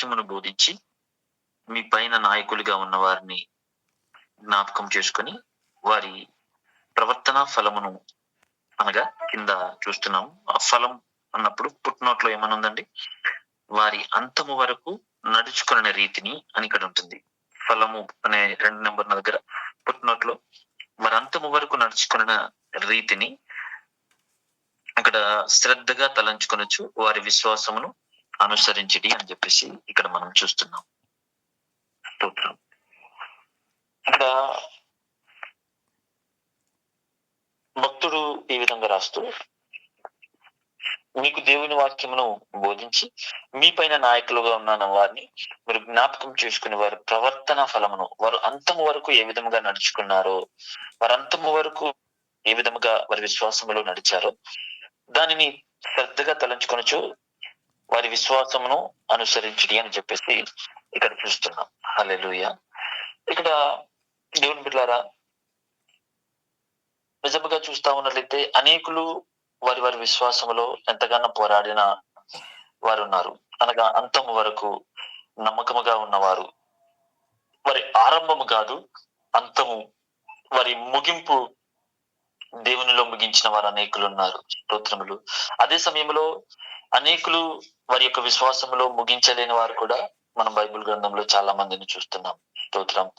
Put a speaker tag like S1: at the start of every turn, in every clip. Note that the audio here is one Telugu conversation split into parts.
S1: వాక్యమును బోధించి మీ పైన నాయకులుగా ఉన్న వారిని జ్ఞాపకం చేసుకొని వారి ప్రవర్తన ఫలమును అనగా కింద చూస్తున్నాం ఆ ఫలం అన్నప్పుడు పుట్టినోట్లో ఏమనుందండి వారి అంతము వరకు నడుచుకునే రీతిని అని ఇక్కడ ఉంటుంది. ఫలము అనే రెండు నెంబర్ నా దగ్గర. పుట్టినోట్లో వారి అంతము వరకు నడుచుకున్న రీతిని అక్కడ శ్రద్ధగా తలంచుకొనొచ్చు. వారి విశ్వాసమును అనుసరించడి అని చెప్పేసి ఇక్కడ మనం చూస్తున్నాం. స్తోత్రం. ఇక్కడ భక్తుడు ఈ విధంగా రాస్తూ మీకు దేవుని వాక్యమును బోధించి మీ పైన నాయకులుగా ఉన్న వారిని మీరు జ్ఞాపకం చేసుకుని వారి ప్రవర్తన ఫలమును వారు అంతము వరకు ఏ విధముగా నడుచుకున్నారో వారు అంతము వరకు ఏ విధముగా వారి విశ్వాసములో నడిచారో దానిని శ్రద్ధగా తలంచుకొనచ్చు వారి విశ్వాసమును అనుసరించడి అని చెప్పేసి ఇక్కడ చూస్తున్నాం. హలెలుయ ఇక్కడ దేవుని బిడ్డారా నిజముగా చూస్తా ఉన్నట్లయితే అనేకులు వారి వారి విశ్వాసములో ఎంతగానో పోరాడిన వారు ఉన్నారు అనగా అంతము వరకు నమ్మకముగా ఉన్నవారు. వారి ఆరంభము కాదు అంతము వారి ముగింపు దేవునిలో ముగించిన వారు అనేకులు ఉన్నారు. స్తోత్రములు. అదే సమయంలో అనేకులు వారి యొక్క విశ్వాసములో ముగించలేని వారు కూడా మనం బైబిల్ గ్రంథంలో చాలా మందిని చూస్తున్నాం స్తోత్రం.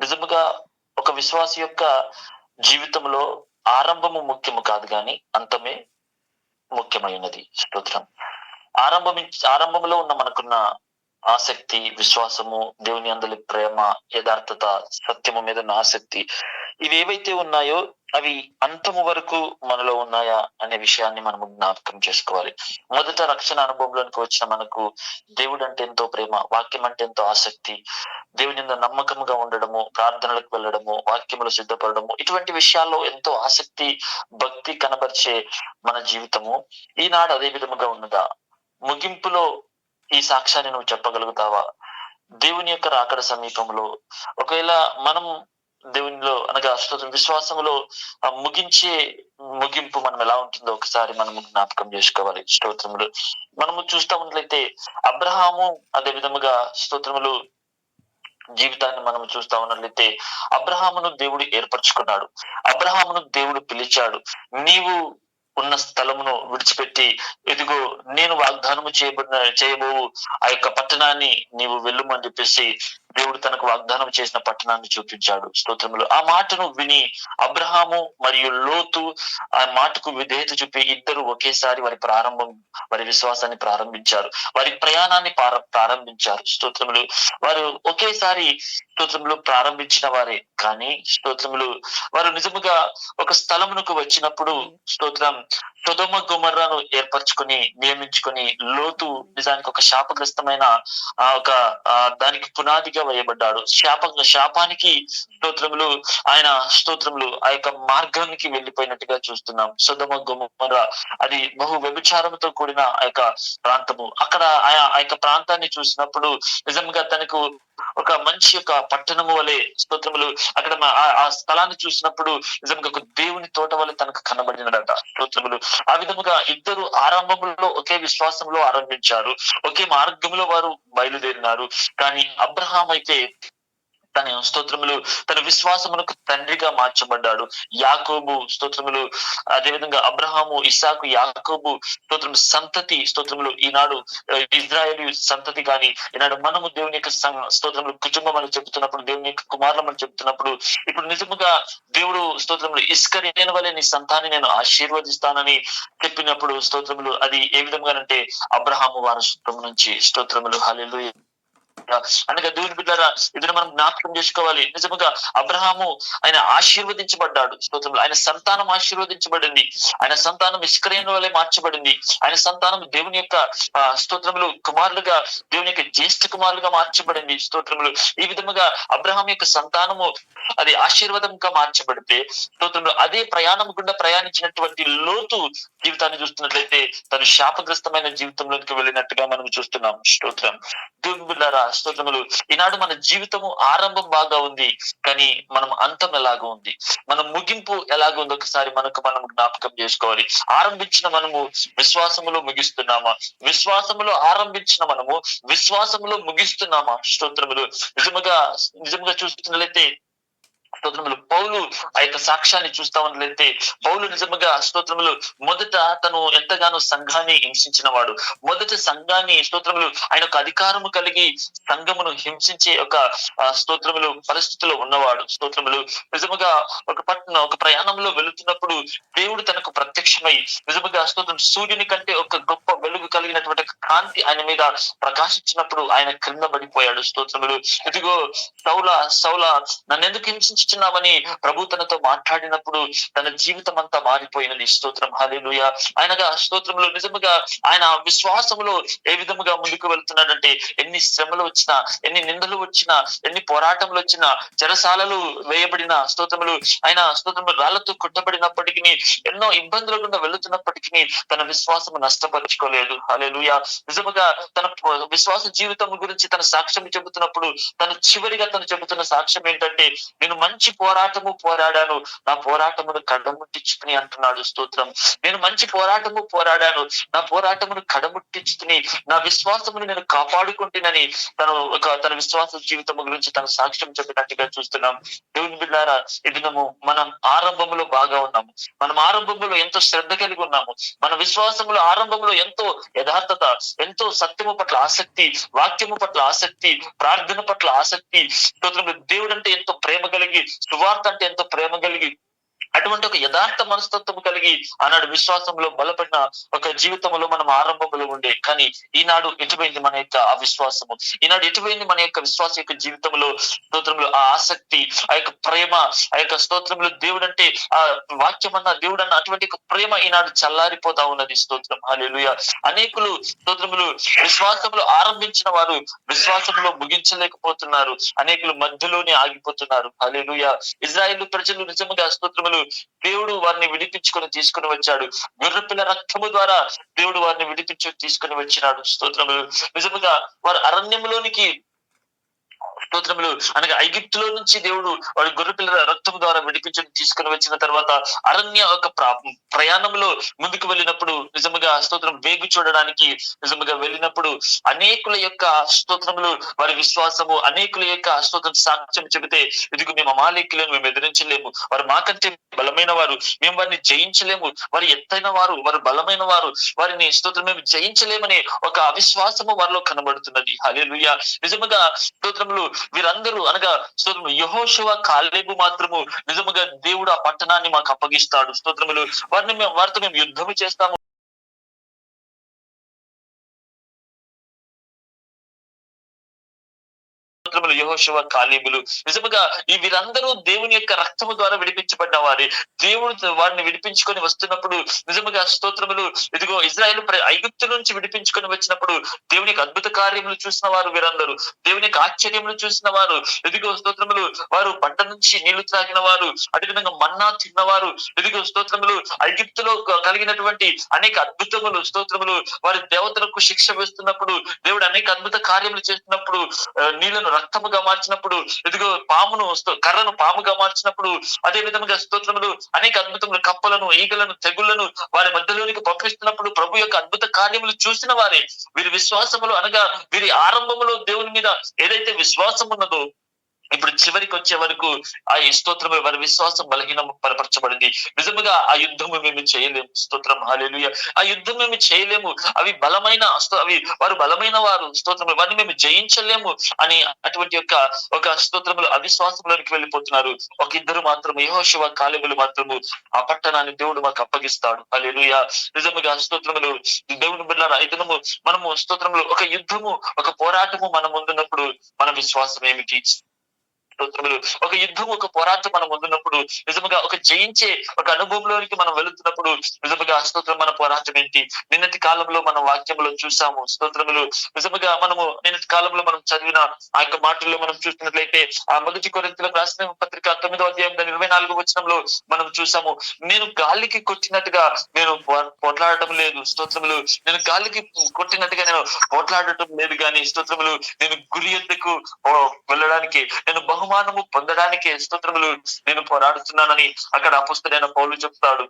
S1: నిజముగా ఒక విశ్వాస యొక్క జీవితంలో ఆరంభము ముఖ్యము కాదు కానీ అంతమే ముఖ్యమైనది స్తోత్రం. ఆరంభం ఆరంభంలో ఉన్న మనకున్న ఆసక్తి విశ్వాసము దేవుని అందలి ప్రేమ యథార్థత సత్యము మీద ఉన్న ఆసక్తి ఇవి ఏవైతే ఉన్నాయో అవి అంతము వరకు మనలో ఉన్నాయా అనే విషయాన్ని మనము జ్ఞాపకం చేసుకోవాలి. మొదట రక్షణ అనుభవంలోనికి వచ్చిన మనకు దేవుడు అంటే ఎంతో ప్రేమ వాక్యం అంటే ఎంతో ఆసక్తి దేవుని మీద ఉండడము ప్రార్థనలకు వెళ్ళడము వాక్యములు సిద్ధపడము ఇటువంటి విషయాల్లో ఎంతో ఆసక్తి భక్తి కనబరిచే మన జీవితము ఈనాడు అదే విధముగా ఉన్నదా? ముగింపులో ఈ సాక్ష్యాన్ని నువ్వు చెప్పగలుగుతావా? దేవుని యొక్క రాకడ సమీపంలో ఒకవేళ మనం దేవునిలో అనగా స్తోత్రం విశ్వాసంలో ముగించే ముగింపు మనం ఎలా ఉంటుందో ఒకసారి మనము జ్ఞాపకం చేసుకోవాలి. స్తోత్రములు. మనము చూస్తా ఉన్నట్లయితే అబ్రహాము అదే విధముగా స్తోత్రములు జీవితాన్ని మనం చూస్తా ఉన్నట్లయితే అబ్రహామును దేవుడు ఏర్పరచుకున్నాడు. అబ్రహామును దేవుడు పిలిచాడు. నీవు ఉన్న స్థలమును విడిచిపెట్టి ఇదిగో నేను వాగ్దానము చేయబడిన చేయబో ఆ యొక్క పట్టణాన్ని నీవు వెళ్ళుమని చెప్పేసి దేవుడు తనకు వాగ్దానం చేసిన పట్టణాన్ని చూపించాడు. స్తోత్రములు. ఆ మాటను విని అబ్రహాము మరియు లోతు ఆ మాటకు విధేయత చూపి ఇద్దరు ఒకేసారి వారి ప్రారంభం వారి విశ్వాసాన్ని ప్రారంభించారు. వారి ప్రయాణాన్ని ప్రారంభించారు. స్తోత్రములు. వారు ఒకేసారి స్తోత్రములు ప్రారంభించిన వారే. కానీ స్తోత్రములు వారు నిజముగా ఒక స్థలమునకు వచ్చినప్పుడు స్తోత్రం సుధమ గుమర్రాను ఏర్పరచుకొని నియమించుకొని లోతు నిజానికి ఒక శాపగ్రస్తమైన ఆ ఒక దానికి పునాదిగా వేయబడ్డాడు. శాపంగా శాపానికి స్తోత్రములు ఆయన స్తోత్రములు ఆ యొక్క మార్గానికి వెళ్ళిపోయినట్టుగా చూస్తున్నాం. సుధమ గుమ్మర అది బహు వ్యభిచారంతో కూడిన ఆ యొక్క ప్రాంతము. అక్కడ ఆ యొక్క ప్రాంతాన్ని చూసినప్పుడు నిజంగా తనకు ఒక మంచి యొక్క పట్టణము వలె స్తోత్రములు. అక్కడ మా- ఆ- ఆ స్థలాన్ని చూసినప్పుడు నిజంగా ఒక దేవుని తోట వలె తనకు కనబడినదట స్తోత్రములు. ఆ విధముగా ఇద్దరు ఆరంభంలో ఒకే విశ్వాసంలో ఆరంభించారు. ఒకే మార్గంలో వారు బయలుదేరినారు. కానీ అబ్రహాం అయితే తన స్తోత్రములు తన విశ్వాసమునకు తండ్రిగా మార్చబడ్డాడు. యాకోబు స్తోత్రములు అదేవిధంగా అబ్రహాము ఇసాకు యాకోబు స్తోత్రము సంతతి స్తోత్రములు ఈనాడు ఇజ్రాయేల్ సంతతి కానీ ఈనాడు మనము దేవుని యొక్క స్తోత్రములు కుటుంబం అని చెప్తున్నప్పుడు దేవుని యొక్క కుమారులం అని చెప్తున్నప్పుడు ఇప్పుడు నిజముగా దేవుడు స్తోత్రములు ఇస్కరేణ వలె నీ సంతాన్ని నేను ఆశీర్వదిస్తానని చెప్పినప్పుడు స్తోత్రములు అది ఏ విధంగానంటే అబ్రహాము వారసత్వం నుంచి స్తోత్రములు. హల్లెలూయా అనగా దేవుని బిడ్డారా ఇది మనం జ్ఞాపకం చేసుకోవాలి. నిజముగా అబ్రహాము ఆయన ఆశీర్వదించబడ్డాడు. స్తోత్రంలో ఆయన సంతానం ఆశీర్వదించబడింది. ఆయన సంతానం ఇస్కరేణ వలె మార్చబడింది. ఆయన సంతానం దేవుని యొక్క స్తోత్రములు కుమారులుగా దేవుని యొక్క జ్యేష్ఠ కుమారులుగా మార్చబడింది. స్తోత్రములు. ఈ విధముగా అబ్రహాం యొక్క సంతానము అది ఆశీర్వాదంగా మార్చబడితే స్తోత్రంలో అదే ప్రయాణం గుండా ప్రయాణించినటువంటి లోతు జీవితాన్ని చూస్తున్నట్లయితే తను శాపగ్రస్తమైన జీవితంలోకి వెళ్ళినట్టుగా మనం చూస్తున్నాం. స్తోత్రం. దేవుని బిడ్డారా స్తోత్రములు ఈనాడు మన జీవితము ఆరంభం బాగా ఉంది కానీ మనం అంతం ఎలాగో ఉంది. మన ముగింపు ఎలాగుంది ఒకసారి మనకు మనం జ్ఞాపకం చేసుకోవాలి. ఆరంభించిన మనము విశ్వాసములో ముగిస్తున్నామా? విశ్వాసములో ఆరంభించిన మనము విశ్వాసములో ముగిస్తున్నామా? స్తోత్రములు. నిజముగా నిజముగా చూస్తున్నట్లయితే స్తోత్రములు. పౌలు ఆ యొక్క సాక్ష్యాన్ని చూస్తా ఉన్నట్లయితే పౌలు నిజముగా స్తోత్రములు మొదట తను ఎంతగానో సంఘాన్ని హింసించిన వాడు మొదట సంఘాన్ని స్తోత్రములు ఆయన ఒక అధికారము కలిగి సంఘమును హింసించే ఒక స్తోత్రములు పరిస్థితిలో ఉన్నవాడు. స్తోత్రములు నిజముగా ఒక పట్టణ ఒక ప్రయాణంలో వెళుతున్నప్పుడు దేవుడు తనకు ప్రత్యక్షమై నిజముగా స్తోత్రం సూర్యుని కంటే ఒక గొప్ప వెలుగు కలిగినటువంటి కాంతి ఆయన మీద ప్రకాశించినప్పుడు ఆయన క్రింద పడిపోయాడు స్తోత్రములు. ఇదిగో సౌల సౌల నన్ను ఎందుకు హింసించుచున్నావని ప్రభు తనతో మాట్లాడినప్పుడు తన జీవితం అంతా మారిపోయినది. స్తోత్రం. హాలేలుయ ఆయనగా స్తోత్రంలో నిజముగా ఆయన విశ్వాసంలో ఏ విధముగా ముందుకు వెళ్తున్నాడంటే ఎన్ని శ్రమలు వచ్చినా ఎన్ని నిందలు వచ్చినా ఎన్ని పోరాటములు వచ్చినా చెరసాలలు వేయబడిన స్తోత్రములు ఆయన స్తోత్రములు రాళ్ళతో కొట్టబడినప్పటికీ ఎన్నో ఇబ్బందుల గుండా వెళుతున్నప్పటికీ తన విశ్వాసము నష్టపరుచుకోలేదు. హాలేలుయ నిజముగా తన విశ్వాస జీవితం గురించి తన సాక్ష్యం చెబుతున్నప్పుడు తను చివరిగా తను చెబుతున్న సాక్ష్యం ఏంటంటే నేను మంచి మంచి పోరాటము పోరాడాను. నా పోరాటమును కడముట్టించుకుని అంటున్నాడు స్తోత్రం. నేను మంచి పోరాటము పోరాడాను. నా పోరాటమును కడముట్టించుకుని నా విశ్వాసమును నేను కాపాడుకుంటునని తను ఒక తన విశ్వాస జీవితం గురించి తన సాక్ష్యం చెప్పినట్టుగా చూస్తున్నాం. దేవుని బిడ్డారా ఇదినము మనం ఆరంభంలో బాగా ఉన్నాము. మనం ఆరంభంలో ఎంతో శ్రద్ధ కలిగి ఉన్నాము. మన విశ్వాసములో ఆరంభంలో ఎంతో యథార్థత ఎంతో సత్యము పట్ల ఆసక్తి వాక్యము పట్ల ఆసక్తి ప్రార్థన పట్ల ఆసక్తి. స్తోత్రములు దేవుడు అంటే ఎంతో ప్రేమ కలిగి సువార్త అంటే ఎంతో ప్రేమ కలిగి అటువంటి ఒక యథార్థ మనస్తత్వం కలిగి ఆనాడు విశ్వాసంలో బలపడిన ఒక జీవితంలో మనం ఆరంభంలో ఉండే. కానీ ఈనాడు ఎటుపోయింది మన యొక్క ఆ విశ్వాసము? ఈనాడు ఎటుపోయింది మన యొక్క విశ్వాస యొక్క జీవితంలో స్తోత్రంలో ఆ ఆసక్తి ఆ యొక్క ప్రేమ ఆ యొక్క స్తోత్రంలో దేవుడు అంటే ఆ వాక్యం అన్న దేవుడు అన్న అటువంటి ప్రేమ ఈనాడు చల్లారిపోతా ఉన్నది స్తోత్రం. హాలేలుయ అనేకులు స్తోత్రములు విశ్వాసములు ఆరంభించిన వారు విశ్వాసంలో ముగించలేకపోతున్నారు. అనేకులు మధ్యలోనే ఆగిపోతున్నారు. హాలేలుయ ఇజ్రాయిల్ ప్రజలు నిజముగా స్తోత్రములు దేవుడు వారిని విడిపించుకొని తీసుకుని వచ్చాడు. గుర్రపిల్ల రక్తము ద్వారా దేవుడు వారిని విడిపించి తీసుకుని వచ్చినాడు. స్తోత్రములు. నిజముగా వారు అరణ్యంలోనికి స్తోత్రములు. అనగా ఐగిప్తులో నుంచి దేవుడు వాడి గొర్రెపిల్ల రక్తం ద్వారా విడిపించి తీసుకుని వచ్చిన తర్వాత అరణ్య ఒక ప్రయాణంలో ముందుకు వెళ్ళినప్పుడు నిజముగా స్తోత్రం వేగు చూడడానికి నిజముగా వెళ్ళినప్పుడు అనేకుల యొక్క స్తోత్రములు వారి విశ్వాసము అనేకుల యొక్క స్తోత్రం సాక్ష్యం చెబితే ఇదిగో మేము అమాలేకులను మేము ఎదిరించలేము. వారు మాకంటే బలమైన వారు. మేము వారిని జయించలేము. వారు ఎత్తైన వారు వారు బలమైన వారు. వారిని స్తోత్రం మేము జయించలేమనే ఒక అవిశ్వాసము వారిలో కనబడుతున్నది. హలే నిజముగా స్తోత్రములు వీరందరూ అనగా స్తోత్రము యహోశివ కాలేబు మాత్రము నిజముగా దేవుడు ఆ పట్టణాన్ని మాకు అప్పగిస్తాడు. స్తోత్రములు. వారిని మేము వారితో మేము యుద్ధము చేస్తాము. స్తోత్రములు యహోశివ కాలీబులు. నిజముగా ఈ వీరందరూ దేవుని యొక్క రక్తము ద్వారా విడిపించబడిన వారి. దేవుడు వారిని విడిపించుకొని వస్తున్నప్పుడు నిజముగా స్తోత్రములు ఇదిగో ఇజ్రాయెల్ ఐగుప్తు నుంచి విడిపించుకొని వచ్చినప్పుడు దేవుని యొక్క అద్భుత కార్యములు చూసిన వారు వీరందరూ. దేవుని యొక్క ఆశ్చర్యములు చూసిన వారు. ఇదిగో స్తోత్రములు వారు పంట నుంచి నీళ్ళు త్రాగిన వారు. అదేవిధంగా మన్నా తిన్నవారు. ఇదిగో స్తోత్రములు ఐగిప్తులో కలిగినటువంటి అనేక అద్భుతములు స్తోత్రములు. వారి దేవతలకు శిక్ష వేస్తున్నప్పుడు దేవుడు అనేక అద్భుత కార్యములు చేస్తున్నప్పుడు నీళ్ళను రక్త రక్తముగా మార్చినప్పుడు ఇదిగో పామును కర్రను పాముగా మార్చినప్పుడు అదే విధముగా స్తోత్రములు అనేక అద్భుతములు కప్పలను ఈగలను తెగుళ్ళను వారి మధ్యలోనికి పంపిస్తున్నప్పుడు ప్రభు యొక్క అద్భుత కార్యములు చూసిన వారే. వీరి విశ్వాసములు అనగా వీరి ఆరంభములో దేవుని మీద ఏదైతే విశ్వాసం ఉన్నదో ఇప్పుడు చివరికి వచ్చే వరకు ఆ ఈ స్తోత్రము వారి విశ్వాసం బలహీనం పరపరచబడింది. నిజముగా ఆ యుద్ధము మేము చేయలేము. స్తోత్రం హాలేలుయ ఆ యుద్ధం మేము చేయలేము. అవి బలమైన అవి వారు బలమైన వారు స్తోత్రములు. వారిని మేము జయించలేము అని అటువంటి యొక్క ఒక స్తోత్రములు అవిశ్వాసంలోనికి వెళ్ళిపోతున్నారు. ఒక ఇద్దరు మాత్రం యహోశివ కాలేములు మాత్రము. ఆ పట్టణాన్ని దేవుడు మాకు అప్పగిస్తాడు. హల్లెలూయా నిజముగా స్తోత్రములు దేవుని బిడ్డారా ఈ మనము స్తోత్రములు ఒక యుద్ధము ఒక పోరాటము మన ముందున్నప్పుడు మన విశ్వాసం ఏమిటి? స్తోత్రములు ఒక యుద్ధం ఒక పోరాటం మనం ముందున్నప్పుడు నిజముగా ఒక జయించే ఒక అనుభవంలోనికి మనం వెళుతున్నప్పుడు నిజముగా స్తోత్రం మన పోరాటం ఏంటి? నిన్నటి కాలంలో మనం వాక్యంలో చూసాము స్తోత్రములు. నిజముగా మనము నిన్నటి కాలంలో మనం చదివిన ఆ యొక్క మాటల్లో మనం చూసినట్లయితే ఆ మొదటి కొరింతలకు రాసిన పత్రిక తొమ్మిదో అధ్యాయం దాని ఇరవై నాలుగు వచనంలో మనం చూసాము నేను గాలికి కొట్టినట్టుగా నేను పోట్లాడటం లేదు స్తోత్రములు. నేను గాలికి కొట్టినట్టుగా నేను పోట్లాడటం లేదు కానీ స్తోత్రములు. నేను గురి ఎద్దకు వెళ్ళడానికి నేను బహుమానము పొందడానికి స్తోత్రములు నేను పోరాడుతున్నానని అక్కడ అపుస్తుడైన పౌలు చెప్తాడు.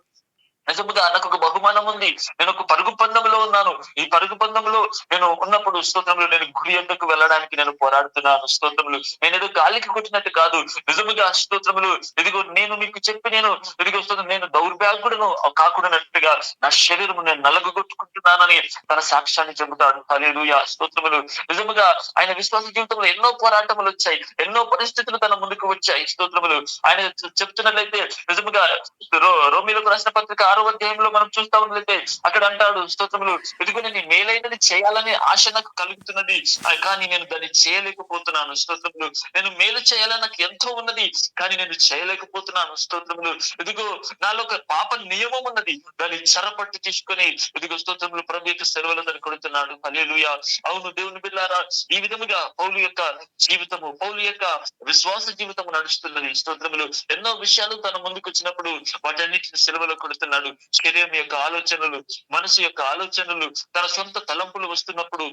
S1: నిజముగా నాకు ఒక బహుమానం ఉంది. నేను ఒక పరుగు పందెంలో ఉన్నాను. ఈ పరుగు పందెంలో నేను ఉన్నప్పుడు స్తోత్రంలో నేను గురి ఎందుకు వెళ్ళడానికి నేను పోరాడుతున్నాను. స్తోత్రములు నేను ఏదో గాలికి కొట్టినట్టు కాదు. నిజముగా స్తోత్రములు ఇదిగో నేను మీకు చెప్పి నేను ఇదిగో స్తోత్రం నేను దౌర్భాగ్యుడను కాకుండానట్టుగా నా శరీరం నేను నలగొట్టుకుంటున్నానని తన సాక్ష్యాన్ని చెబుతాడు. హల్లెలూయా. స్తోత్రములు నిజముగా ఆయన విశ్వాస జీవితంలో ఎన్నో పోరాటములు వచ్చాయి. ఎన్నో పరిస్థితులు తన ముందుకు వచ్చాయి. స్తోత్రములు ఆయన చెప్తున్నట్లయితే నిజముగా రో- రోమిలకు రాసిన పత్రిక ఆరో అధ్యాయంలో మనం చూస్తా ఉన్నట్లయితే అక్కడ అంటాడు స్తోత్రములు ఇదిగో నేను మేలైనది చేయాలని ఆశ నాకు కలుగుతున్నది. కానీ నేను దాన్ని చేయలేకపోతున్నాను స్తోత్రములు. నేను మేలు చేయాలని నాకు ఎంతో ఉన్నది కానీ నేను చేయలేకపోతున్నాను స్తోత్రములు. ఇదిగో నాలో ఒక పాప నియమం ఉన్నది దాన్ని చెరపట్టు తీసుకొని ఇదిగో స్తోత్రములు ప్రభు యొక్క సెలవులు దాన్ని కొడుతున్నాడు. అలేలుయ అవును దేవుని బిల్లారా ఈ విధముగా పౌలు యొక్క జీవితము పౌలు యొక్క విశ్వాస జీవితము నడుస్తున్నది స్తోత్రములు. ఎన్నో విషయాలు తన ముందుకు వచ్చినప్పుడు వాటన్నిటిని సెలవులో కొడుతున్నాడు. శరీరం యొక్క ఆలోచనలు మనసు యొక్క ఆలోచనలు తన సొంత తలంపులు వస్తున్నప్పుడు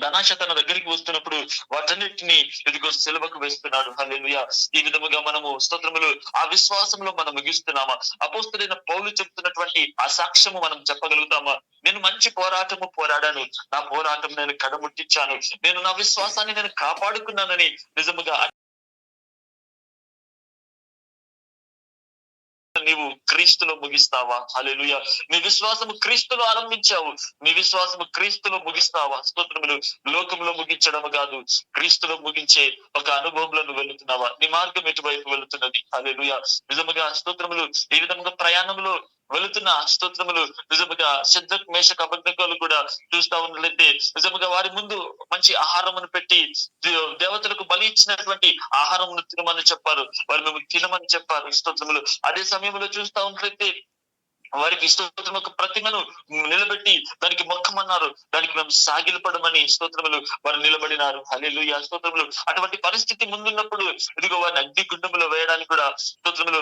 S1: ధనాశ తన దగ్గరికి వస్తున్నప్పుడు వాటన్నిటిని ఇదిగో సెలవుకు వేస్తున్నాడు. హల్లెలూయా. ఈ విధముగా మనము స్తోత్రములు ఆ విశ్వాసంలో మనం ముగిస్తున్నామా? అపోస్తుడైన పౌలు చెప్తున్నటువంటి ఆ సాక్ష్యము మనం చెప్పగలుగుతామా? నేను మంచి పోరాటము పోరాడాను. నా పోరాటం నేను కడముట్టించాను. నేను నా విశ్వాసాన్ని నేను కాపాడుకున్నానని నిజముగా నీవు క్రీస్తులో ముగిస్తావా? హల్లెలూయా. నీ విశ్వాసము క్రీస్తులో ఆరంభించావు. నీ విశ్వాసము క్రీస్తులో ముగిస్తావా? స్తోత్రములు లోకంలో ముగించడం కాదు క్రీస్తులో ముగించే ఒక అనుభవంలో నువ్వు వెళుతున్నావా? నీ మార్గం ఎటువైపు వెళుతున్నది? హల్లెలూయా. నిజముగా స్తోత్రములు ఈ విధముగా ప్రయాణంలో వెళుతున్న స్తోత్రములు నిజముగా సిద్ధక్ మేషక అబద్ధకాలు కూడా చూస్తా ఉన్నట్లయితే నిజముగా వారి ముందు మంచి ఆహారమును పెట్టి దే- దేవతలకు బలి ఇచ్చినటువంటి ఆహారమును తినమని చెప్పారు. వారు మేము తినమని చెప్పారు స్తోత్రములు. అదే సమయంలో చూస్తా ఉన్నట్లయితే వారికి స్తోత్రం ఒక ప్రతిమను నిలబెట్టి దానికి మొక్కమన్నారు. దానికి మేము సాగిలపడమని స్తోత్రములు వారు నిలబడినారు. హలేలు ఆ స్తోత్రములు. అటువంటి పరిస్థితి ముందున్నప్పుడు ఇదిగో వారిని అగ్నిగుండంలో వేయడానికి కూడా స్తోత్రములు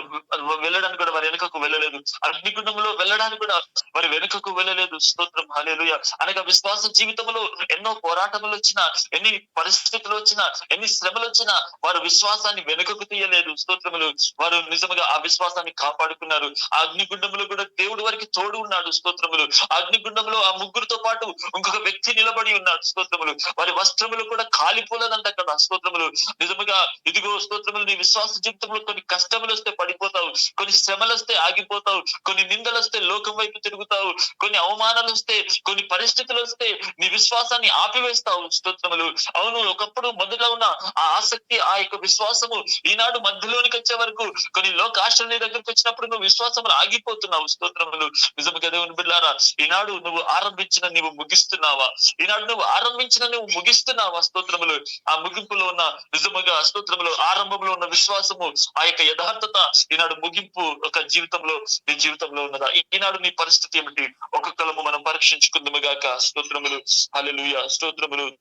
S1: వెళ్ళడానికి కూడా వారి వెనుకకు వెళ్ళలేదు. అగ్నిగుండంలో వెళ్ళడానికి కూడా వారి వెనుకకు వెళ్ళలేదు. స్తోత్రం. హల్లెలూయ. అనగా విశ్వాస జీవితంలో ఎన్నో పోరాటములు వచ్చినా ఎన్ని పరిస్థితులు వచ్చినా ఎన్ని శ్రమలు వచ్చినా వారు విశ్వాసాన్ని వెనుకకు తీయలేదు. స్తోత్రములు. వారు నిజంగా ఆ విశ్వాసాన్ని కాపాడుకున్నారు. ఆ అగ్నిగుండంలో కూడా దేవుడు వారికి తోడు ఉన్నాడు స్తోత్రములు. అగ్నిగుండంలో ఆ ముగ్గురుతో పాటు ఇంకొక వ్యక్తి నిలబడి ఉన్నాడు స్తోత్రములు. వారి వస్త్రములు కూడా కాలిపోలేదంట అక్కడ స్తోత్రములు. నిజముగా ఇదిగో స్తోత్రములు నీ విశ్వాస జీవితంలో కొన్ని కష్టములు వస్తే పడిపోతావు కొన్ని శ్రమలు వస్తే ఆగిపోతావు కొన్ని నిందలు వస్తే లోకం వైపు తిరుగుతావు కొన్ని అవమానాలు వస్తే కొన్ని పరిస్థితులు వస్తే నీ విశ్వాసాన్ని ఆపివేస్తావు స్తోత్రములు. అవును ఒకప్పుడు మొదట్లో ఉన్న ఆ ఆసక్తి ఆ యొక్క విశ్వాసము ఈనాడు మధ్యలోనికి వచ్చే వరకు కొన్ని లోక ఆశలు నీ దగ్గరకు వచ్చినప్పుడు నువ్వు విశ్వాసములు ఆగిపోతున్నావు స్తోత్రములు నిజముగా దేవుని బిడ్డారా ఈనాడు నువ్వు ఆరంభించిన నీవు ముగిస్తున్నావా? ఈనాడు నువ్వు ఆరంభించిన నువ్వు ముగిస్తున్నావా స్తోత్రములు? ఆ ముగింపులో ఉన్న నిజముగా స్తోత్రములు ఆరంభంలో ఉన్న విశ్వాసము ఆ యొక్క యథార్థత ఈనాడు ముగింపు ఒక జీవితంలో నీ జీవితంలో ఉన్నదా? ఈనాడు నీ పరిస్థితి ఏమిటి? ఒక్కొక్కలము మనం పరీక్షించుకుందాము గాక స్తోత్రములు. అలెలుయ స్తోత్రములు.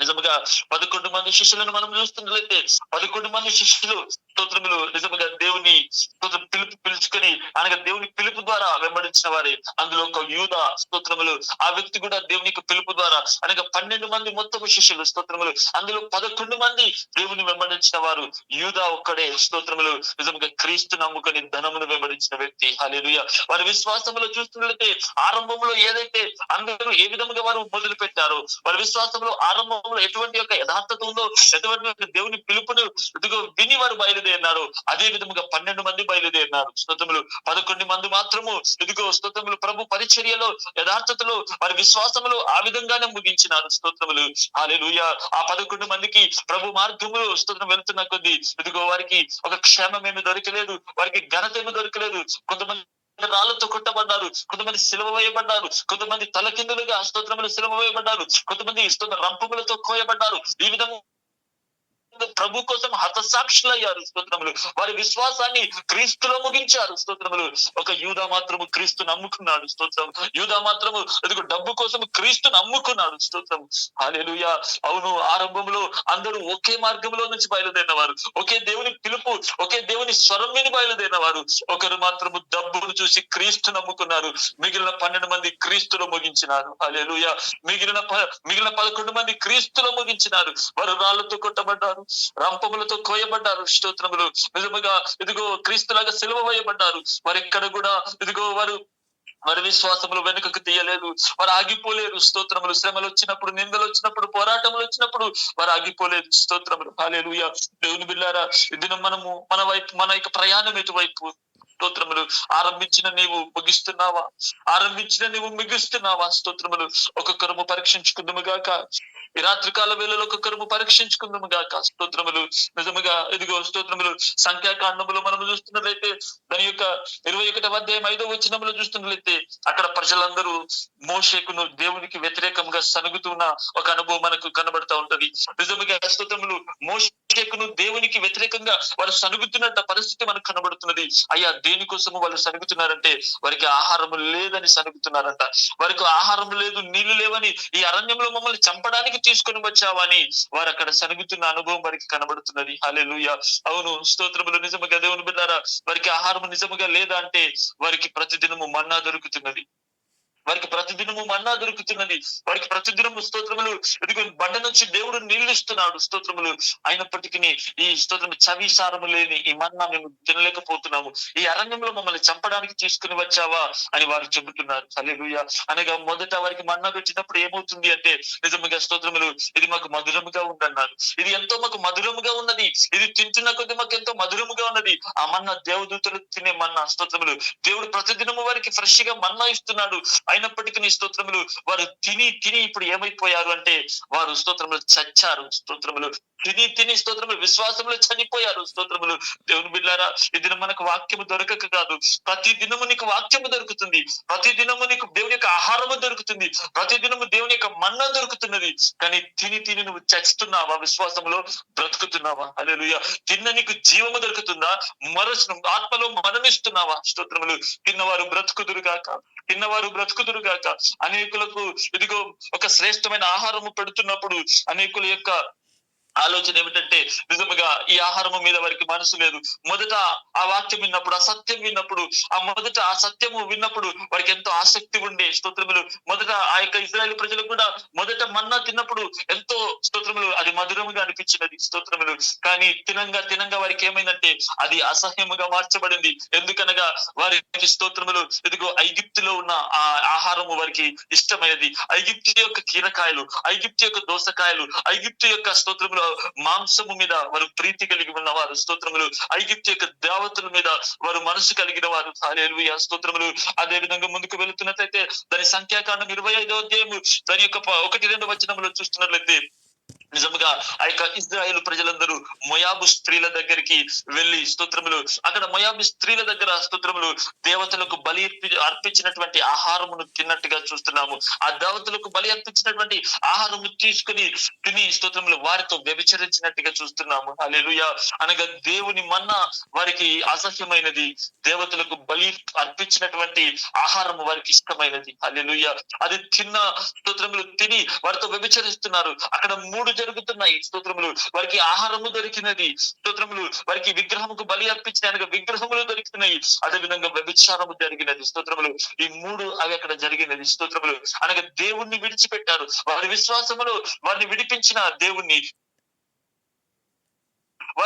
S1: నిజముగా పదకొండు మంది శిష్యులను మనం చూస్తున్నట్లయితే పదకొండు మంది శిష్యులు స్తోత్రములు నిజముగా దేవుని స్తోత్రం పిలుపు పిలుచుకొని అనగా దేవుని పిలుపు ద్వారా వెంబడించిన వారే. అందులో ఒక యూద స్తోత్రములు ఆ వ్యక్తి కూడా దేవుని యొక్క పిలుపు ద్వారా అనగా పన్నెండు మంది మొత్తము శిష్యులు స్తోత్రములు అందులో పదకొండు మంది దేవుని వెంబడించిన వారు. యూద ఒక్కడే స్తోత్రములు నిజముగా క్రీస్తు నమ్ముకొని ధనమును వెంబడించిన వ్యక్తి. హల్లెలూయ. వారి విశ్వాసంలో చూస్తున్నట్లయితే ఆరంభంలో ఏదైతే అందరూ ఏ విధముగా వారు మొదలు పెట్టారో వారి విశ్వాసంలో ఆరంభంలో ఎటువంటి యొక్క యథార్థత ఉందో ఎటువంటి యొక్క దేవుని పిలుపును ఇదిగో విని వారు బయలుదేరినారు. అదే విధముగా పన్నెండు మంది బయలుదేరినారు. స్తోత్రములు. పదకొండు మంది మాత్రము ఇదిగో స్తోత్రములు. ప్రభు పరిచర్యలో యథార్థతలో వారి విశ్వాసములు ఆ విధంగానే ముగించినారు. స్తోత్రములు. హాలెలూయా ఆ పదకొండు మందికి ప్రభు మార్గములు స్తోత్రం వెళ్తున్న కొద్దీ ఇదిగో వారికి ఒక క్షేమం ఏమి దొరకలేదు. వారికి ఘనత ఏమి దొరకలేదు. కొంతమంది రాళ్ళతో కొట్టబడ్డారు. కొంతమంది సిలువ వేయబడ్డారు. కొంతమంది తలకిందులుగా స్తోత్రములు సిలువ వేయబడ్డారు. కొంతమంది ఇస్తున్న రంపములతో కోయబడ్డారు. ఈ విధంగా ప్రభు కోసం హతసాక్షులయ్యారు స్తోత్రములు. వారి విశ్వాసాన్ని క్రీస్తులో ముగించారు స్తోత్రములు. ఒక యూదా మాత్రము క్రీస్తు నమ్ముకున్నాడు స్తోత్రం. యూదా మాత్రము ఎదుగు డబ్బు కోసం క్రీస్తు నమ్ముకున్నాడు స్తోత్రం. హాలేలుయా అవును ఆరంభంలో అందరూ ఒకే మార్గంలో నుంచి బయలుదేరిన వారు ఒకే దేవుని పిలుపు ఒకే దేవుని స్వరం విని బయలుదేరిన వారు ఒకరు మాత్రము డబ్బును చూసి క్రీస్తు నమ్ముకున్నారు. మిగిలిన పన్నెండు మంది క్రీస్తులో ముగించినారు. హాలేలుయా మిగిలిన ప- మిగిలిన పదకొండు మంది క్రీస్తులో ముగించినారు. వారు రాళ్ళతో కొట్టబడ్డారు. రంపములతో కోయబడ్డారు స్తోత్రములు. నిజముగా ఇదిగో క్రీస్తులాగా సిలువ వేయబడ్డారు. మరి ఇక్కడ కూడా ఇదిగో వారు వారి విశ్వాసములు వెనుకకు తీయలేదు. వారు ఆగిపోలేరు స్తోత్రములు. శ్రమలు వచ్చినప్పుడు నిందలు వచ్చినప్పుడు పోరాటములు వచ్చినప్పుడు వారు ఆగిపోలేదు స్తోత్రములు. హాలేలుయా. దేవుని బిల్లారా ఇది మనము మన వైపు మన యొక్క ప్రయాణం ఎటువైపు? స్తోత్రములు. ఆరంభించిన నీవు ముగిస్తున్నావా? ఆరంభించిన నీవు ముగిస్తున్నావా? స్తోత్రములు. ఒక్కొక్కరము పరీక్షించుకుందాము గాక. ఈ రాత్రికాల వేళలో ఒక్కొక్కరము పరీక్షించుకుందాము గాక. స్తోత్రములు. నిజముగా ఇదిగో స్తోత్రములు. సంఖ్యాకాండములు మనము చూస్తున్నట్లయితే దాని యొక్క ఇరవై ఒకటవ అధ్యాయం ఐదో వచనంలో చూస్తున్నట్లయితే అక్కడ ప్రజలందరూ మోషేకును దేవునికి వ్యతిరేకంగా సనుగుతున్న ఒక అనుభవం మనకు కనబడతా ఉంటది. నిజముగా స్తోత్రములు మోషేకును దేవునికి వ్యతిరేకంగా వారు సనుగుతున్నట్ట పరిస్థితి మనకు కనబడుతున్నది. అయ్యా దేనికోసము వాళ్ళు సనుగుతున్నారంటే వారికి ఆహారం లేదని సనుగుతున్నారంట. వారికి ఆహారం లేదు నీళ్ళు లేవని ఈ అరణ్యంలో మమ్మల్ని చంపడానికి తీసుకొని వచ్చావని వారు అక్కడ సనుగుతున్న అనుభవం వారికి కనబడుతున్నది. హల్లెలూయా. అవును స్తోత్రములు నిజముగా దేవుని బిడ్డారా వారికి ఆహారం నిజముగా లేదా అంటే వారికి ప్రతిదినము మన్నా దొరుకుతున్నది. వారికి ప్రతిదినము మన్నా దొరుకుతున్నది. వారికి ప్రతిదినము స్తోత్రములు. ఇదిగో బండ నుంచి దేవుడు నిలుస్తున్నాడు స్తోత్రములు. అయినప్పటికీ ఈ స్తోత్రం చవి సారము లేని ఈ మన్నా మేము తినలేకపోతున్నాము. ఈ అరణ్యంలో మమ్మల్ని చంపడానికి తీసుకుని వచ్చావా అని వారు చెబుతున్నారు. హల్లెలూయా. అనగా మొదట వారికి మన్నా పెట్టినప్పుడు ఏమవుతుంది అంటే నిజముగా స్తోత్రములు ఇది మాకు మధురముగా ఉందన్నారు. ఇది ఎంతో మాకు మధురముగా ఉన్నది. ఇది తింటున్న కొద్ది మాకు ఎంతో మధురముగా ఉన్నది. ఆ మన్నా దేవదూతలు తినే మన్నా స్తోత్రములు. దేవుడు ప్రతిదినము వారికి ఫ్రెష్గా మన్నా ఇస్తున్నాడు. అయినప్పటికీ నీ స్తోత్రములు వారు తిని తిని ఇప్పుడు ఏమైపోయారు అంటే వారు స్తోత్రములు చచ్చారు. స్తోత్రములు తిని తిని స్తోత్రములు విశ్వాసములు చనిపోయారు. స్తోత్రములు దేవుని బిడ్డారా ఇది మనకు వాక్యము దొరకక కాదు. ప్రతి దినము నీకు వాక్యము దొరుకుతుంది. ప్రతి దినము నీకు దేవుని యొక్క ఆహారము దొరుకుతుంది. ప్రతి దినము దేవుని యొక్క మన్న దొరుకుతున్నది. కానీ తిని తిని నువ్వు చస్తున్నావా విశ్వాసములో బ్రతుకుతున్నావా? అలెలుయ తిన్న నీకు జీవము దొరుకుతుందా? మరచు ఆత్మలో మరణిస్తున్నావా? స్తోత్రములు. తిన్నవారు బ్రతుకుదురుగాక. తిన్నవారు బ్రతుకు బ్రతుకుదురుగాక అనేకులకు ఇదిగో ఒక శ్రేష్టమైన ఆహారము పెడుతున్నప్పుడు అనేకుల యొక్క ఆలోచన ఏమిటంటే నిజముగా ఈ ఆహారము మీద వారికి మనసు లేదు. మొదట ఆ వాక్యం విన్నప్పుడు ఆ సత్యం విన్నప్పుడు ఆ మొదట ఆ సత్యము విన్నప్పుడు వారికి ఎంతో ఆసక్తి ఉండే స్తోత్రములు. మొదట ఆ యొక్క ఇజ్రాయల్ ప్రజలు కూడా మొదట మన్నా తిన్నప్పుడు ఎంతో స్తోత్రములు అది మధురముగా అనిపించినది స్తోత్రములు. కానీ తినంగా తినంగా వారికి ఏమైందంటే అది అసహ్యముగా మార్చబడింది. ఎందుకనగా వారికి స్తోత్రములు ఇదిగో ఐగిప్తులో ఉన్న ఆ ఆహారము వారికి ఇష్టమైనది. ఐగిప్తు యొక్క కీరకాయలు ఐగిప్తు యొక్క దోసకాయలు ఐగిప్తు యొక్క స్తోత్రములు మాంసము మీద వారు ప్రీతి కలిగి ఉన్న వారు స్తోత్రములు. ఐగిప్తు యొక్క దేవతల మీద వారు మనసు కలిగిన వారు. హాలేలుయా స్తోత్రములు. అదే విధంగా ముందుకు వెళుతున్నట్లయితే దాని సంఖ్యాకాండం ఇరవై ఐదో అధ్యాయము దాని యొక్క ఒకటి రెండు వచనములు చూస్తున్నట్లయితే నిజముగా ఆ యొక్క ఇజ్రాయేల్ ప్రజలందరూ మొయాబు స్త్రీల దగ్గరికి వెళ్ళి స్తోత్రములు అక్కడ మొయాబు స్త్రీల దగ్గర స్తోత్రములు దేవతలకు బలి అర్పించినటువంటి ఆహారమును తిన్నట్టుగా చూస్తున్నాము. ఆ దేవతలకు బలి అర్పించినటువంటి ఆహారము తీసుకుని తిని స్తోత్రములు వారితో వ్యభిచరించినట్టుగా చూస్తున్నాము. అలెలుయ అనగా దేవుని మన్న వారికి అసహ్యమైనది దేవతలకు బలి అర్పించినటువంటి ఆహారము వారికి ఇష్టమైనది. అలెలుయ అది తిన్న స్తోత్రములు తిని వారితో వ్యభిచరిస్తున్నారు. అక్కడ మూడు జరుగుతున్నాయి స్తోత్రములు వారికి ఆహారము దొరికినది. స్తోత్రములు వారికి విగ్రహముకు బలి అర్పించిన అనగా విగ్రహములు దొరికినాయి. అదే విధంగా వ్యభిచారము జరిగినది స్తోత్రములు. ఈ మూడు అవి అక్కడ జరిగినది స్తోత్రములు. అనగా దేవుణ్ణి విడిచిపెట్టారు. వారి విశ్వాసములు వారిని విడిపించిన దేవుణ్ణి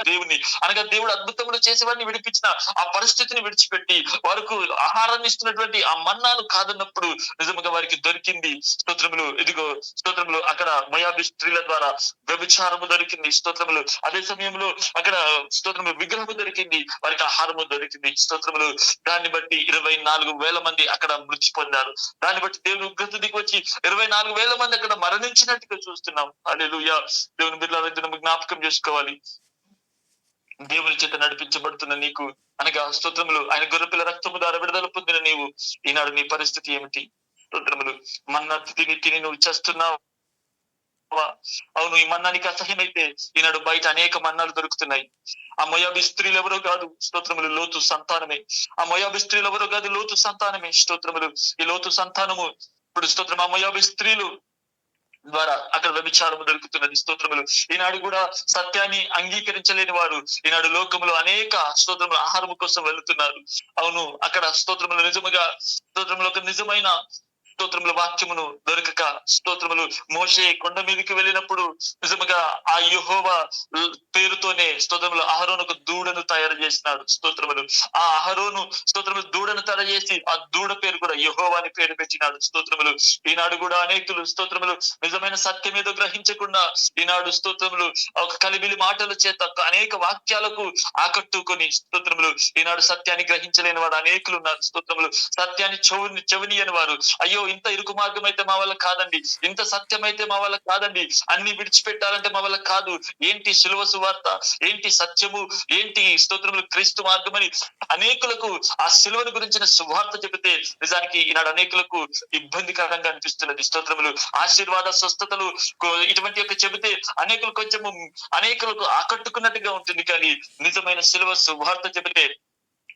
S1: దేవుని అనగా దేవుడు అద్భుతములు చేసి వారిని విడిపించిన ఆ పరిస్థితిని విడిచిపెట్టి వారికి ఆహారాన్ని ఇస్తున్నటువంటి ఆ మన్నాను కాదన్నప్పుడు నిజముగా వారికి దొరికింది. స్తోత్రములు ఇదిగో స్తోత్రములు అక్కడ మయాబి స్త్రీల ద్వారా వ్యభిచారము దొరికింది. స్తోత్రములు అదే సమయంలో అక్కడ స్తోత్రములు విగ్రహము దొరికింది. వారికి ఆహారము దొరికింది. స్తోత్రములు దాన్ని బట్టి ఇరవై నాలుగు వేల మంది అక్కడ మృతి పొందారు. దాన్ని బట్టి దేవుని ఉగ్రత దిగి వచ్చి ఇరవై నాలుగు వేల మంది అక్కడ మరణించినట్టుగా చూస్తున్నాం. అలెలుయా దేవుని బిడ్డల జ్ఞాపకం చేసుకోవాలి. దేవుని చేత నడిపించబడుతున్న నీకు అనగా స్తోత్రములు. ఆయన గొర్రెపిల్ల రక్తము ద్వారా విడుదల పొందిన నీవు ఈనాడు నీ పరిస్థితి ఏమిటి? స్తోత్రములు. మన్న తిని తిని నువ్వు చేస్తున్నావు. అవును ఈ మన్నానికి అసహ్యమైతే ఈనాడు బయట అనేక మన్నాలు దొరుకుతున్నాయి. ఆ మొయాబి స్త్రీలు ఎవరో కాదు స్తోత్రములు లోతు సంతానమే. ఆ మొయాబి స్త్రీలు ఎవరో కాదు లోతు సంతానమే. స్తోత్రములు. ఈ లోతు సంతానము ఇప్పుడు స్తోత్రం ఆ మొయాబి స్త్రీలు ద్వారా అక్కడ వ్యభిచారము దొరుకుతున్నది స్తోత్రములు. ఈనాడు కూడా సత్యాన్ని అంగీకరించలేని వారు ఈనాడు లోకంలో అనేక స్తోత్రములు ఆహారము కోసం వెళుతున్నారు. అవును అక్కడ స్తోత్రములు నిజముగా స్తోత్రములు ఒక నిజమైన స్తోత్రములు వాక్యమును దొరకక స్తోత్రములు. మోషే కొండ మీదకి వెళ్ళినప్పుడు నిజముగా ఆ యుహోవ పేరుతోనే స్తోత్రములు అహరోను దూడను తయారు చేసినాడు స్తోత్రములు. ఆ అహరోను స్తోత్రములు దూడను తయారు చేసి ఆ దూడ పేరు కూడా యెహోవా అని పేరు పెట్టినాడు స్తోత్రములు. ఈనాడు కూడా అనేకులు స్తోత్రములు నిజమైన సత్యం ఏదో గ్రహించకుండా ఈనాడు స్తోత్రములు ఒక కలిబిలి మాటల చేత అనేక వాక్యాలకు ఆకట్టుకొని స్తోత్రములు. ఈనాడు సత్యాన్ని గ్రహించలేని వాడు అనేకులు ఉన్నారు స్తోత్రములు. సత్యాన్ని చెవుని చెవిని అని వారు. అయ్యో ఇంత ఇరుకు మార్గం అయితే మా వల్ల కాదండి. ఇంత సత్యం అయితే మా వల్ల కాదండి. అన్ని విడిచిపెట్టాలంటే మా వల్ల కాదు. ఏంటి శిలువ సువార్త? ఏంటి సత్యము? ఏంటి స్తోత్రములు క్రీస్తు మార్గమని? అనేకులకు ఆ సిలువను గురించిన సువార్త చెబితే నిజానికి ఈనాడు అనేకులకు ఇబ్బందికరంగా అనిపిస్తున్నది స్తోత్రములు. ఆశీర్వాద స్వస్థతలు ఇటువంటి యొక్క చెబితే అనేకులు కొంచెము అనేకులకు ఆకట్టుకున్నట్టుగా ఉంటుంది. కానీ నిజమైన సిలువ సువార్త చెబితే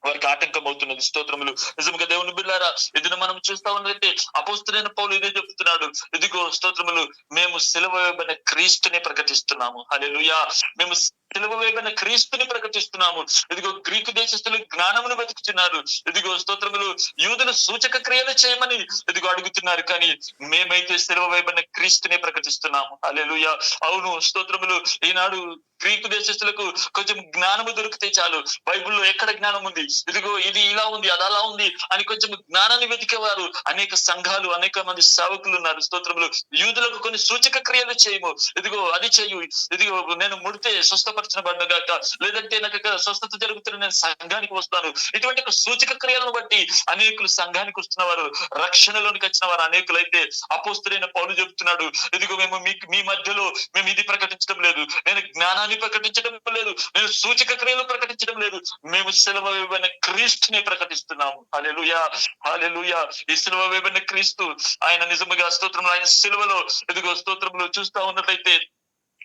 S1: వారికి ఆటంకం అవుతున్నది. స్తోత్రములు. నిజంగా దేవుని బిల్లారా ఇదిన మనం చూస్తా ఉన్నదైతే అపోస్తులైన పౌలు ఇదే చెప్తున్నాడు. ఇదిగో స్తోత్రములు మేము సెలవు క్రీస్తుని ప్రకటిస్తున్నాము. అలెలుయా మేము సిలువ వేయబడిన క్రీస్తుని ప్రకటిస్తున్నాము. ఇదిగో గ్రీకు దేశస్తులు జ్ఞానమును వెతుకుతున్నారు. ఇదిగో స్తోత్రములు యూదులు సూచక క్రియలు చేయమని ఇదిగో అడుగుతున్నారు. కానీ మేమైతే సిలువ వేయబడిన క్రీస్తుని ప్రకటిస్తున్నాము. అలెలుయ అవును స్తోత్రములు ఈనాడు గ్రీకు దేశస్తులకు కొంచెం జ్ఞానము దొరికితే చాలు. బైబిల్లో ఎక్కడ జ్ఞానం ఉంది? ఇదిగో ఇది ఇలా ఉంది అది అలా ఉంది అని కొంచెం జ్ఞానాన్ని వెతికేవారు అనేక సంఘాలు అనేక మంది సేవకులు ఉన్నారు. స్తోత్రములు యూదులకు కొన్ని సూచక క్రియలు చేయము. ఇదిగో అది చేయు. ఇదిగో నేను ముడితే స్వస్థప గాక. లేదంటే నాకు స్వస్థత జరుగుతున్న నేను సంఘానికి వస్తాను. ఇటువంటి సూచక క్రియలను బట్టి అనేకులు సంఘానికి వస్తున్న వారు రక్షణలోనికి వచ్చిన వారు అనేకులైతే అపోస్తుడైన పౌలు చెబుతున్నాడు ఇదిగో మేము మీ మీ మధ్యలో మేము ఇది ప్రకటించడం లేదు. నేను జ్ఞానాన్ని ప్రకటించడం లేదు. నేను సూచక క్రియలు ప్రకటించడం లేదు. మేము సెలవ వేయబడిన క్రీస్తుని ప్రకటిస్తున్నాము. అలెలుయా అలెలుయా ఈ సెలవ వేయబడిన క్రీస్తు ఆయన నిజముగా స్తోత్రంలో ఆయన సిలువలో ఇదిగో స్తోత్రంలో చూస్తా ఉన్నట్లయితే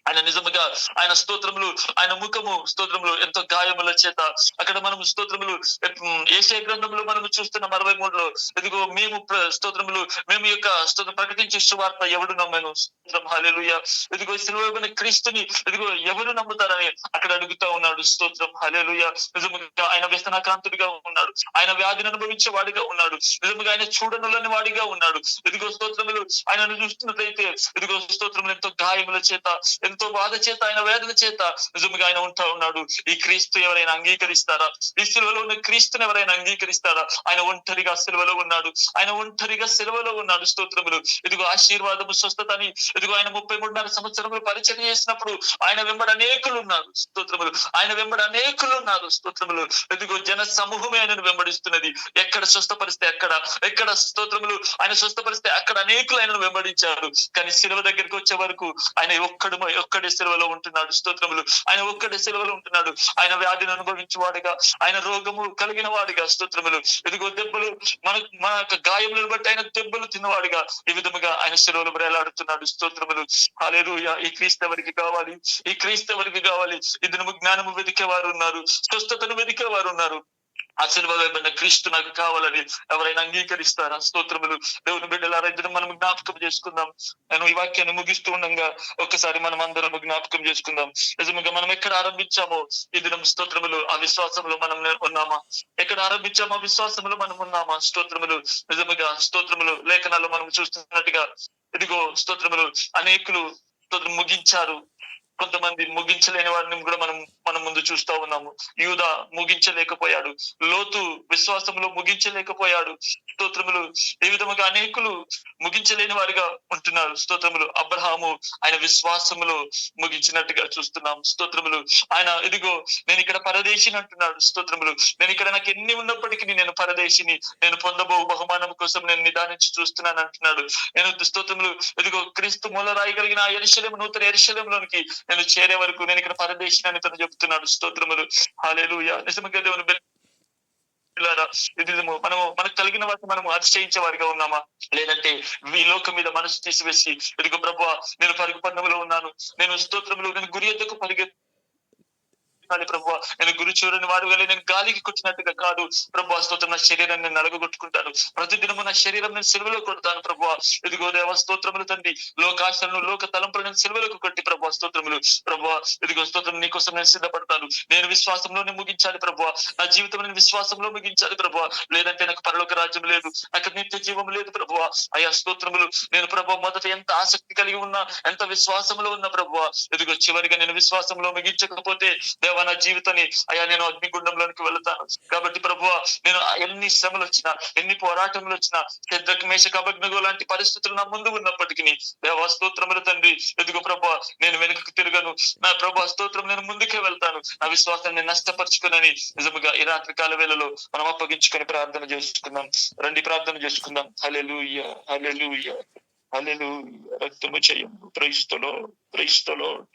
S1: ఆయన నిజముగా ఆయన స్తోత్రములు ఆయన ముఖము స్తోత్రములు ఎంతో గాయముల చేత. అక్కడ మనము స్తోత్రములు ఏసే గ్రంథంలో మనం చూస్తున్న అరవై మూడులో ఇదిగో మేము స్తోత్రములు మేము యొక్క స్తోత్రం ప్రకటించే సువార్త ఎవడు నమ్మను? స్తోత్రం హాలేలుయ ఇదిగో సిలువైన క్రీస్తుని ఇదిగో ఎవరు నమ్ముతారని అక్కడ అడుగుతా ఉన్నాడు. స్తోత్రం హాలేలుయ నిజముగా ఆయన వ్యసనాక్రాంతుడిగా ఉన్నాడు. ఆయన వ్యాధిని అనుభవించే వాడిగా ఉన్నాడు. నిజముగా ఆయన చూడనులని వాడిగా ఉన్నాడు. ఇదిగో స్తోత్రములు ఆయనను చూస్తున్నట్లయితే ఇదిగో స్తోత్రములు ఎంతో గాయముల చేత ఎంతో బాధ చేత ఆయన వేదన చేత నిజముగా ఆయన ఉంటా ఉన్నాడు. ఈ క్రీస్తు ఎవరైనా అంగీకరిస్తారా ఈ సిలువలో ఉన్న క్రీస్తుని ఎవరైనా అంగీకరిస్తారా ఆయన ఒంటరిగా సిలువలో ఉన్నాడు. ఆయన ఒంటరిగా సిలువలో ఉన్నాడు. స్తోత్రములు. ఇదిగో ఆశీర్వాదము స్వస్థత అని ఇదిగో ఆయన ముప్పై మూడున్నర సంవత్సరములు పరిచయం చేసినప్పుడు ఆయన వెంబడి అనేకులు ఉన్నారు. స్తోత్రములు. ఆయన వెంబడి అనేకులు ఉన్నారు. స్తోత్రములు. ఇదిగో జన సమూహమే ఆయనను వెంబడిస్తున్నది. ఎక్కడ స్వస్థపరిస్తే ఎక్కడ ఎక్కడ స్తోత్రములు? ఆయన స్వస్థపరిస్తే అక్కడ అనేకులు ఆయనను వెంబడించారు. కానీ సిలువ దగ్గరికి వచ్చే వరకు ఆయన ఒక్కడు ఒక్కడే సెలవులో ఉంటున్నాడు. స్తోత్రములు. ఆయన ఒక్కడే సెలవులో ఉంటున్నాడు. ఆయన వ్యాధిని అనుభవించే వాడుగా ఆయన రోగము కలిగిన వాడిగా స్తోత్రములు. ఇదిగో దెబ్బలు మన మన యొక్క గాయములను బట్టి ఆయన దెబ్బలు తిన్నవాడిగా. ఈ విధముగా ఆయన సెలవులు వేలాడుతున్నాడు స్తోత్రములు. హాలేలుయా ఈ క్రీస్తవరికి కావాలి. ఈ క్రీస్తవరికి కావాలి. ఇదినము జ్ఞానము వెతికే వారు ఉన్నారు. స్వస్థతను వెతికే వారు ఉన్నారు. ఆ క్రీస్తు నాకు కావాలని ఎవరైనా అంగీకరిస్తారా? స్తోత్రములు. దేవుని బిడ్డలారా ఇద్దరు మనం జ్ఞాపకం చేసుకుందాం. నేను ఈ వాక్యాన్ని ముగిస్తూ ఉండగా ఒక్కసారి మనం అందరం జ్ఞాపకం చేసుకుందాం. నిజంగా మనం ఎక్కడ ఆరంభించామో ఈ దినం స్తోత్రములు ఆ విశ్వాసంలో మనం ఉన్నామా? ఎక్కడ ఆరంభించామో ఆ విశ్వాసంలో మనం ఉన్నామా? స్తోత్రములు నిజముగా స్తోత్రములు లేఖనాలు మనం చూస్తున్నట్టుగా ఇదిగో స్తోత్రములు అనేకులు ముగించారు. కొంతమంది ముగించలేని వారిని కూడా మనం మనం ముందు చూస్తా ఉన్నాము. యూద ముగించలేకపోయాడు. లోతు విశ్వాసంలో ముగించలేకపోయాడు. స్తోత్రములు ఏ విధముగా అనేకులు ముగించలేని వారిగా ఉంటున్నారు. స్తోత్రములు అబ్రహాము ఆయన విశ్వాసములో ముగించినట్టుగా చూస్తున్నాం. స్తోత్రములు ఆయన ఇదిగో నేను ఇక్కడ పరదేశిని అంటున్నాడు. స్తోత్రములు నేను ఇక్కడ నాకు ఎన్ని ఉన్నప్పటికీ నేను పరదేశిని నేను పొందబో బహుమానం కోసం నేను నిదానించి చూస్తున్నాను అంటున్నాడు. నేను స్తోత్రములు ఇదిగో క్రీస్తు మూల రాయగలిగిన ఆ ఎరుశలేము నూతన ఎరుశలేంలోనికి నేను చేరే వరకు నేను ఇక్కడ పరదేశిని అని తను చెప్తున్నాడు స్తోత్రములు. హాలేలుయా నిజంగా దేవుని పిల్లారా ఇది మనము మనకు కలిగిన వాటిని మనము అతిశయించే వారిగా ఉన్నామా? లేదంటే ఈ లోకం మీద మనసు తీసివేసి ఇదిగో ప్రభు నేను పరుగు పన్నములో ఉన్నాను. నేను స్తోత్రంలో నేను గురి ఎద్దకు పరిగె ప్రభు. నేను గురి చూడని వాడు వెళ్ళి నేను గాలికి కొట్టినట్టుగా కాదు. ప్రభు స్తోత్రం నా శరీరాన్ని నలగొట్టుకుంటాను ప్రతి దినము నా శరీరం నేను సెలవులో కొడతాను ప్రభు. ఇదిగో దేవ స్తోత్రములు తండ్రి. లోకాశలను లోక తలంపులు నేను సెలవులకు కొట్టి ప్రభు స్తోత్రములు. ప్రభు ఇదిగో స్తోత్రం నీ కోసం నేను సిద్ధపడతాను. నేను విశ్వాసంలోనే ముగించాలి ప్రభు. నా జీవితం నేను విశ్వాసంలో ముగించాలి ప్రభు. లేదంటే నాకు పరలోక రాజ్యం లేదు. నాకు నిత్య జీవం లేదు ప్రభు. అయ్యా స్తోత్రములు. నేను ప్రభు మొదట ఎంత ఆసక్తి కలిగి ఉన్నా ఎంత విశ్వాసంలో ఉన్న ప్రభు. ఇదిగో చివరిగా నేను విశ్వాసంలో ముగించకపోతే దేవ నా జీవితాన్ని అయ్యా నేను అగ్నిగుండంలోనికి వెళ్తాను. కాబట్టి ప్రభు నేను ఎన్ని శ్రమలు వచ్చినా ఎన్ని పోరాటములు వచ్చినా పెద్ద మేషక అభగ్నగో లాంటి పరిస్థితులు నా ముందు ఉన్నప్పటికీ దేవ స్తోత్రములు తండ్రి. ఎదుగు ప్రభు నేను వెనుకకు తిరగను. నా ప్రభు స్తోత్రం నేను ముందుకే వెళ్తాను. నా విశ్వాసాన్ని నష్టపరుచుకునని నిజముగా ఈ రాత్రి కాల వేళలో మనం అప్పగించుకొని ప్రార్థన చేసుకుందాం. రండి ప్రార్థన చేసుకుందాం. హలెలుయ్య హలెలుయ్య హలెలూయ రక్తము చేయము క్రైస్తలో క్రైస్తలో.